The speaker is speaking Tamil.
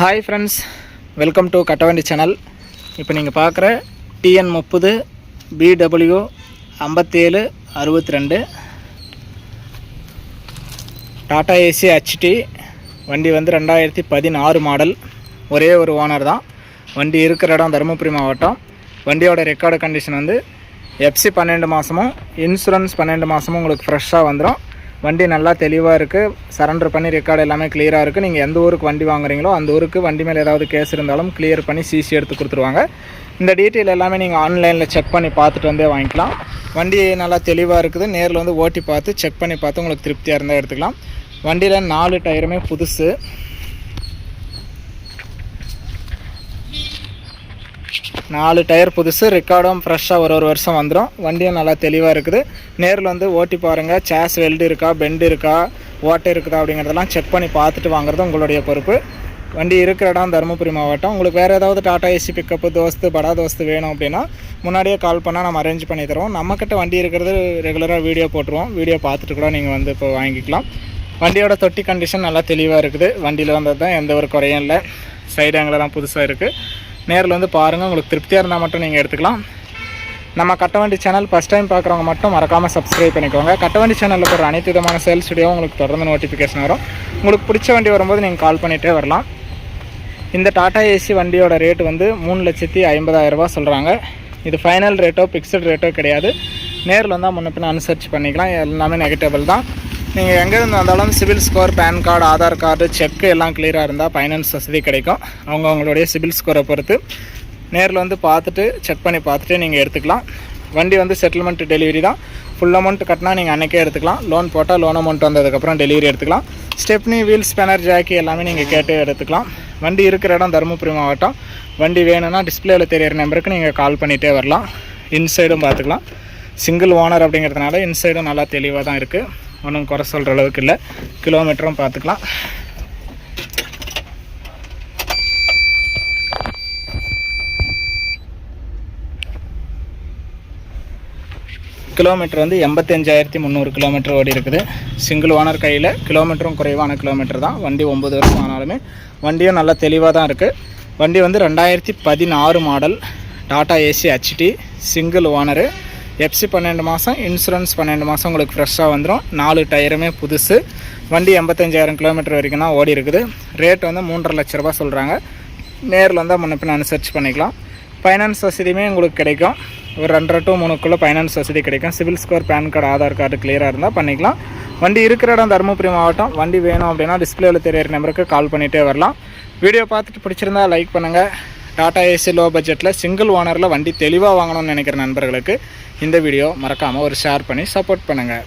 Hi friends welcome to Kattavandi channel இப்போ நீங்கள் பார்க்குற டிஎன் முப்பது பிடபிள்யூ ஐம்பத்தேழு அறுபத்தி ரெண்டு டாடா ஏசி ஹெச்டி வண்டி வந்து ரெண்டாயிரத்தி பதினாறு மாடல் ஒரே ஒரு ஓனர் தான். வண்டி இருக்கிற இடம் தருமபுரி மாவட்டம். வண்டியோட ரெக்கார்டு கண்டிஷன் வந்து எஃப்சி பன்னெண்டு மாதமும் இன்சூரன்ஸ் பன்னெண்டு மாதமும் உங்களுக்கு ஃப்ரெஷ்ஷாக வந்துடும் வண்டி நல்லா தெளிவாக இருக்குது சரண்டர் பண்ணி ரெக்கார்டு எல்லாமே கிளியராக இருக்குது நீங்கள் எந்த ஊருக்கு வண்டி வாங்குறீங்களோ அந்த ஊருக்கு வண்டி மேலே ஏதாவது கேஸ் இருந்தாலும் கிளியர் பண்ணி சிசி எடுத்து கொடுத்துருவாங்க. இந்த டீட்டெயில் எல்லாமே நீங்கள் ஆன்லைனில் செக் பண்ணி பார்த்துட்டு வந்தே வாங்கிக்கலாம். வண்டி நல்லா தெளிவாக இருக்குது. நேரில் வந்து ஓட்டி பார்த்து செக் பண்ணி பார்த்து உங்களுக்கு திருப்தியாக இருந்தால் எடுத்துக்கலாம். வண்டியில் நாலு டயருமே புதுசு. நாலு டயர் புதுசு ரெக்கார்டும் ஃப்ரெஷ்ஷாக ஒரு ஒரு வருஷம் வந்துடும் வண்டியும் நல்லா தெளிவாக இருக்குது. நேரில் வந்து ஓட்டி பாருங்கள் சேஸ் வெல்டு இருக்கா பெண்டு இருக்கா ஓட்டை இருக்குதா அப்படிங்கிறதெல்லாம் செக் பண்ணி பார்த்துட்டு வாங்குறது உங்களுடைய பொறுப்பு. வண்டி இருக்கிற இடம் தருமபுரி மாவட்டம். உங்களுக்கு வேறு ஏதாவது டாடா ஏசி பிக்கப்பு தோஸ்து படா தோஸ்து வேணும் அப்படின்னா முன்னாடியே கால் பண்ணால் நம்ம அரேஞ்ச் பண்ணி தருவோம். நம்மக்கிட்ட வண்டி இருக்கிறது ரெகுலராக வீடியோ போட்டுருவோம். வீடியோ பார்த்துட்டு கூட நீங்கள் வந்து இப்போ வாங்கிக்கலாம். வண்டியோட தொட்டி கண்டிஷன் நல்லா தெளிவாக இருக்குது. வண்டியில் வந்தது தான் எந்த ஒரு குறையும் இல்லை. சைடு ஆங்கிலெல்லாம் புதுசாக இருக்குது நேரில் வந்து பாருங்கள் உங்களுக்கு திருப்தியாக இருந்தால் மட்டும் நீங்கள் எடுத்துக்கலாம். நம்ம கட்டவண்டி சேனல் ஃபஸ்ட் டைம் பார்க்குறவங்க மட்டும் மறக்காமல் சப்ஸ்கிரைப் பண்ணிக்கோங்க. கட்டவண்டி சேனலில் போகிற அனைத்து விதமான சேல்ஸ் வீடியோ உங்களுக்கு தொடர்ந்து நோட்டிஃபிகேஷன் வரும். உங்களுக்கு பிடிச்ச வண்டி வரும்போது நீங்கள் கால் பண்ணிகிட்டே வரலாம். இந்த டாடா ஏசி வண்டியோட ரேட் வந்து மூணு லட்சத்தி ஐம்பதாயிரரூபா சொல்கிறாங்க இது ஃபைனல் ரேட்டோ ஃபிக்ஸட் ரேட்டோ கிடையாது. நேரில் வந்தால் முன்ன பின்ன அனுசரித்து பண்ணிக்கலாம். எல்லாமே நெகட்டிவ் தான். நீங்கள் எங்கேருந்து வந்தாலும் CIBIL score PAN card Aadhaar card cheque எல்லாம் கிளியராக இருந்தால் ஃபைனான்ஸ் வசதி கிடைக்கும். அவங்க அவங்களுடைய சிவில் ஸ்கோரை பொறுத்து நேரில் வந்து பார்த்துட்டு செக் பண்ணி பார்த்துட்டு நீங்கள் எடுத்துக்கலாம். வண்டி வந்து செட்டில்மெண்ட் டெலிவரி தான். ஃபுல் அமௌண்ட் கட்டினா நீங்கள் அன்றைக்கே எடுத்துக்கலாம். லோன் போட்டால் லோன் அமௌண்ட் வந்ததுக்கப்புறம் டெலிவரி எடுத்துக்கலாம். ஸ்டெப்னி வீல் ஸ்பேனர் ஜாக்கி எல்லாமே நீங்கள் கேட்டு எடுத்துக்கலாம். வண்டி இருக்கிற இடம் தருமபுரி மாவட்டம். வண்டி வேணும்னா டிஸ்பிளேயில் தெரியிற நம்பருக்கு நீங்கள் கால் பண்ணிகிட்டே வரலாம். இன்சைடும் பார்த்துக்கலாம். சிங்கிள் ஓனர் அப்படிங்கிறதுனால இன்சைடும் நல்லா தெளிவாக தான் இருக்குது ஒன்றும் குறை சொல்கிற அளவுக்கு இல்லை. கிலோமீட்டரும் பார்த்துக்கலாம். கிலோமீட்டர் வந்து எண்பத்தஞ்சாயிரத்தி முந்நூறு கிலோமீட்டர் ஓடி இருக்குது. சிங்கிள் ஓனர் கையில் கிலோமீட்டரும் குறைவான கிலோமீட்டர் தான். வண்டி ஒம்பது வருஷம் ஆனாலுமே வண்டியும் நல்லா தெளிவாக தான் இருக்குது வண்டி வந்து ரெண்டாயிரத்தி பதினாறு model. Tata AC HD single owner FC பன்னெண்டு மாதம் இன்சூரன்ஸ் பன்னெண்டு மாதம் உங்களுக்கு ஃப்ரெஷ்ஷாக வந்துடும் நாலு டயருமே புதுசு. வண்டி எண்பத்தஞ்சாயிரம் கிலோமீட்டர் வரைக்கும் தான் ஓடி இருக்குது. ரேட் வந்து மூன்றரை லட்ச ரூபா சொல்கிறாங்க நேரில் வந்தால் முன்னப்பின் அனுசரிச்சு பண்ணிக்கலாம். ஃபைனான்ஸ் வசதியுமே உங்களுக்கு கிடைக்கும். ஒரு ரெண்டரை டு மூணுக்குள்ளே ஃபைனான்ஸ் வசதி கிடைக்கும். CIBIL score PAN card Aadhaar card கிளியராக இருந்தால் பண்ணிக்கலாம். வண்டி இருக்கிற இடம் தருமபுரி மாவட்டம். வண்டி வேணும் அப்படின்னா டிஸ்பிளேவில் தெரியிற நம்பருக்கு கால் பண்ணிகிட்டே வரலாம். வீடியோ பார்த்துட்டு பிடிச்சிருந்தா லைக் பண்ணுங்கள் டாடா ஏசி லோ பட்ஜெட்டில் சிங்கிள் ஓனரில் வண்டி தெளிவாக வாங்கணும்னு நினைக்கிற நண்பர்களுக்கு இந்த வீடியோ மறக்காமல் ஒரு ஷேர் பண்ணி சப்போர்ட் பண்ணுங்கள்